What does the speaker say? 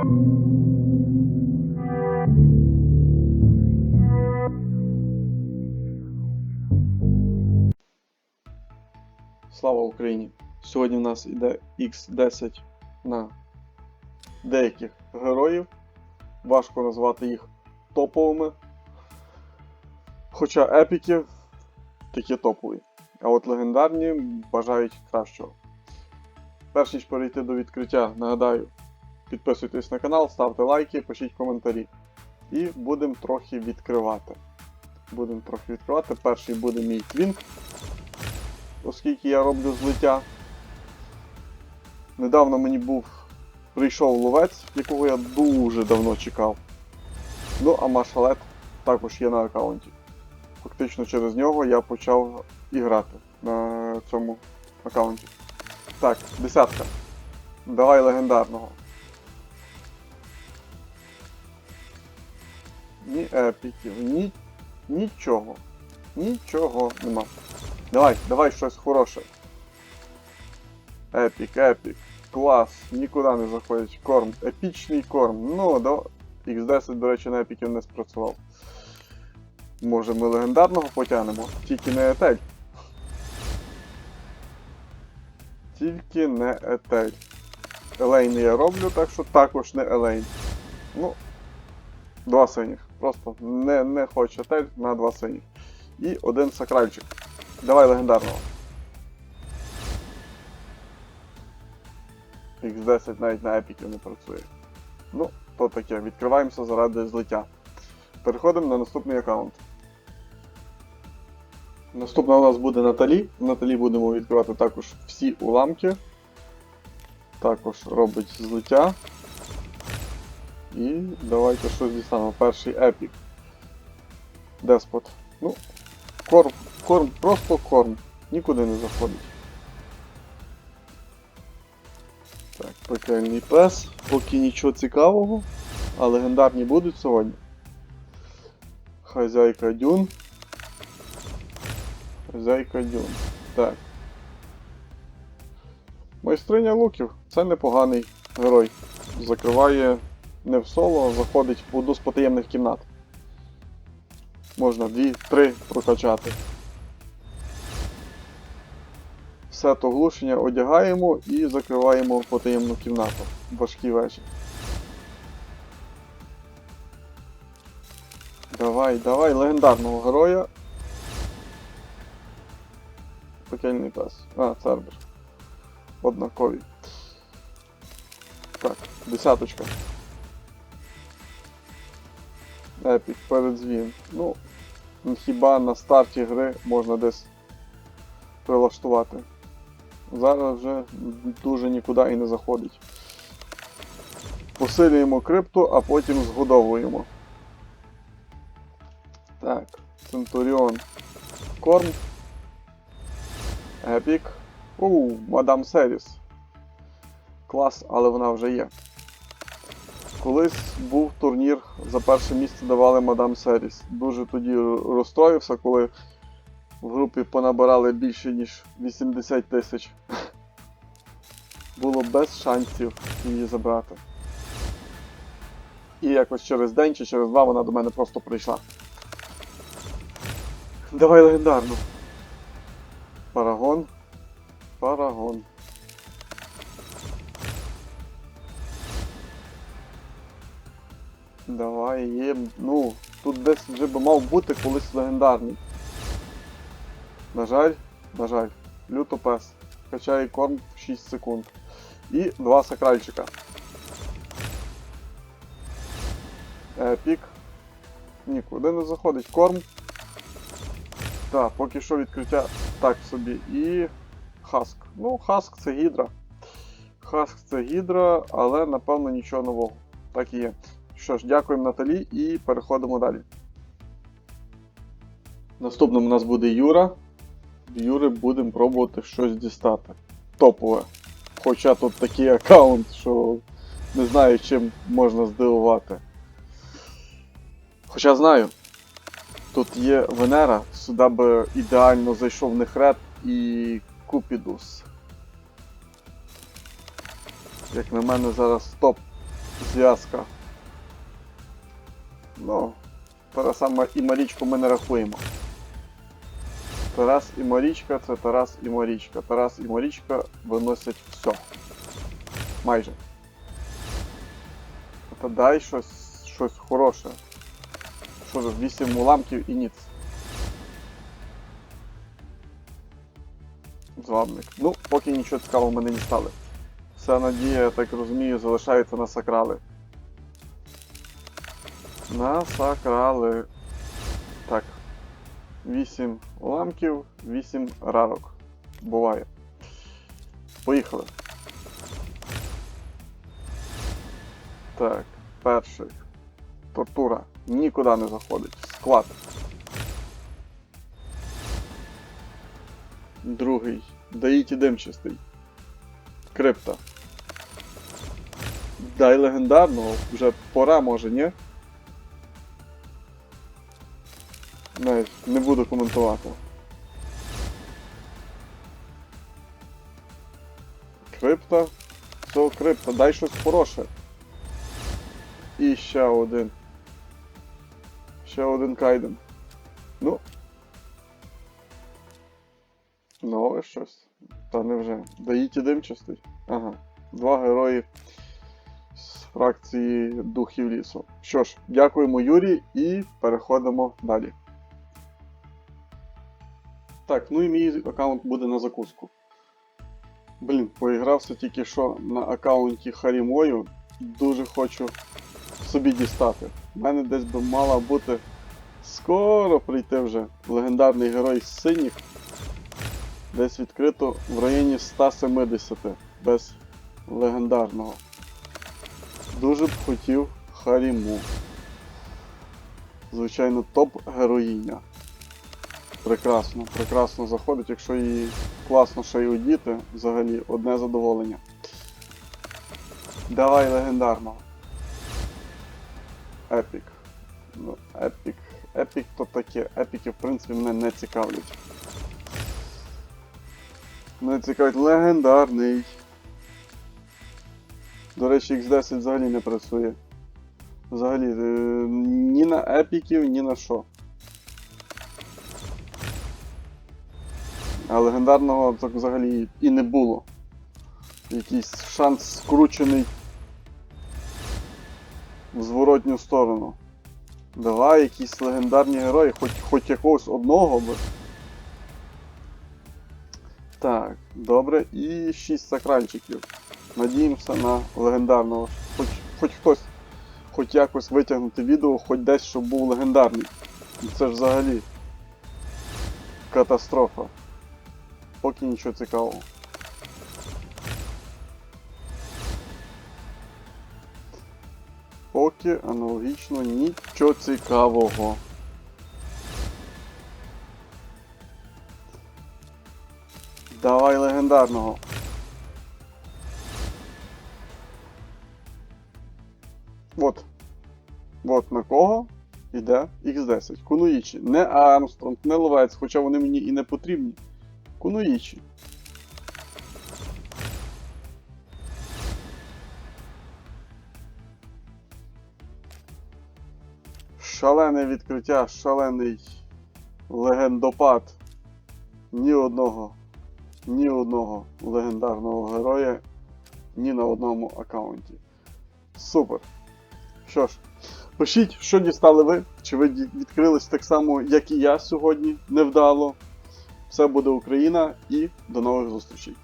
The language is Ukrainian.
Слава Україні! Сьогодні в нас іде X10 на деяких героїв. Важко назвати їх топовими. Хоча епіки такі топові. А от легендарні бажають кращого. Перш ніж перейти до відкриття, нагадаю, підписуйтесь на канал, ставте лайки, пишіть коментарі. І будемо трохи відкривати. Будемо трохи відкривати. Перший буде мій твінк оскільки я роблю злиття. Недавно мені був прийшов ловець, якого я дуже давно чекав. Ну, а Машалет також є на аккаунті. Фактично через нього я почав і грати на цьому аккаунті. Так, десятка. Давай легендарного. Ні епіків, ні. Нічого. Нічого нема. Давай, давай щось хороше. Епік, епік. Клас. Нікуди не заходить. Корм. Епічний корм. Ну, да. X10, до речі, на епіків не спрацював. Може ми легендарного потягнемо. Тільки не етель. Тільки не етель. Елейн я роблю, так що також не елейн. Ну, два синіх. Просто не, не хоче етель на два синіх. І один сакральчик. Давай легендарного. X10 навіть на епіків не працює. Ну, то таке, відкриваємося заради злиття. Переходимо на наступний аккаунт. Наступна у нас буде Наталі. В Наталі будемо відкривати також всі уламки. Також робить злиття. І давайте щось дістанемо. Перший епік. Деспот. Ну, корм, корм, просто корм. Нікуди не заходить. Так, пекельний пес. Поки нічого цікавого. А легендарні будуть сьогодні. Хазяйка Дюн. Хазяйка Дюн. Так. Майстриня луків. Це непоганий герой. Закриває не в соло, заходить в одну з потаємних кімнат. Можна 2-3 прокачати. Сет оглушення одягаємо і закриваємо в потаємну кімнату. Важкі вечір. Давай, давай, легендарного героя. Пекельний пес. А, Цербер. Однакові. Так, десяточка. Епік передзвін. Ну, хіба на старті гри можна десь прилаштувати. Зараз вже дуже нікуди і не заходить. Посилюємо крипту, а потім згодовуємо. Так, Центуріон. Корм. Епік. Ууу, Мадам Серіс. Клас, але вона вже є. Колись був турнір, за перше місце давали Мадам Серіс. Дуже тоді розстроївся, коли в групі понабирали більше, ніж 80 тисяч. Було без шансів її забрати. І якось через день чи через два вона до мене просто прийшла. Давай легендарну. Парагон. Парагон. Давай є. Ну, тут десь вже би мав бути колись легендарний. На жаль, на жаль, лютопес. Качає корм в 6 секунд. І два сакральчика. Епік. Нікуди не заходить корм. Так, поки що відкриття так собі. І Хаск. Ну, Хаск це гідра. Хаск це гідра, але напевно нічого нового. Так і є. Що ж, дякуємо Наталі і переходимо далі. Наступним у нас буде Юра. Юри будемо пробувати щось дістати. Топове. Хоча тут такий аккаунт, що не знаю, чим можна здивувати. Хоча знаю, тут є Венера, сюди би ідеально зайшов Нехрет і Купідус. Як на мене зараз топ зв'язка. Ну, Тараса і Марічку ми не рахуємо. Тарас і Марічка це Тарас і Марічка. Тарас і Марічка виносять все. Майже. Та дай щось, щось хороше. Що ж, 8 уламків і ніц. Зладник. Ну, поки нічого цікавого ми не дістали. Вся надія, я так розумію, залишається на сакрали. На сакрали. Так. 8 уламків, 8 рарок. Буває. Поїхали. Так, перший. Тортура. Нікуди не заходить. Склад. Другий. Даїті димчастий. Крипта. Дай легендарного. Вже пора може, ні? Навіть не буду коментувати. Крипта. Цього крипта, дай щось хороше. І ще один. Ще один кайден. Ну. Нове щось. Та невже. Даїті димчастий. Ага. Два герої з фракції Духів лісу. Що ж, дякуємо Юрій і переходимо далі. Так, ну і мій аккаунт буде на закуску. Блін, поігрався тільки що на аккаунті Харімою. Дуже хочу собі дістати. У мене десь би мала бути скоро прийти вже легендарний герой з синіх. Десь відкрито в районі 170 без легендарного. Дуже б хотів Харіму. Звичайно, топ-героїня. Прекрасно, прекрасно заходить, якщо її класно ще й одіти, взагалі одне задоволення. Давай легендарного. Епік. Ну, епік. Епік то таке. Епіки, в принципі, мене не цікавлять. Мене цікавить легендарний. До речі, X10 взагалі не працює. Взагалі, е, ні на епіків, ні на що. А легендарного так взагалі і не було. Якийсь шанс скручений в зворотню сторону. Давай якісь легендарні герої, хоч, хоч якогось одного би. Так, добре, і 6 сакральчиків. Надіємося на легендарного. Хоч, хоч хтось, хоч якось витягнути відео, хоч десь, щоб був легендарний. Це ж взагалі катастрофа. Поки нічого цікавого. Поки аналогічно нічого цікавого. Давай легендарного. Вот. Вот на кого йде X10. Кунуїчі. Не Армстронг, не Ловець, хоча вони мені і не потрібні. Кунуїчі. Шалене відкриття, шалений легендопад. Ні одного, ні одного легендарного героя, ні на одному аккаунті. Супер. Що ж, пишіть, що дістали ви, чи ви відкрились так само, як і я сьогодні, невдало. Все буде Україна і до нових зустрічей.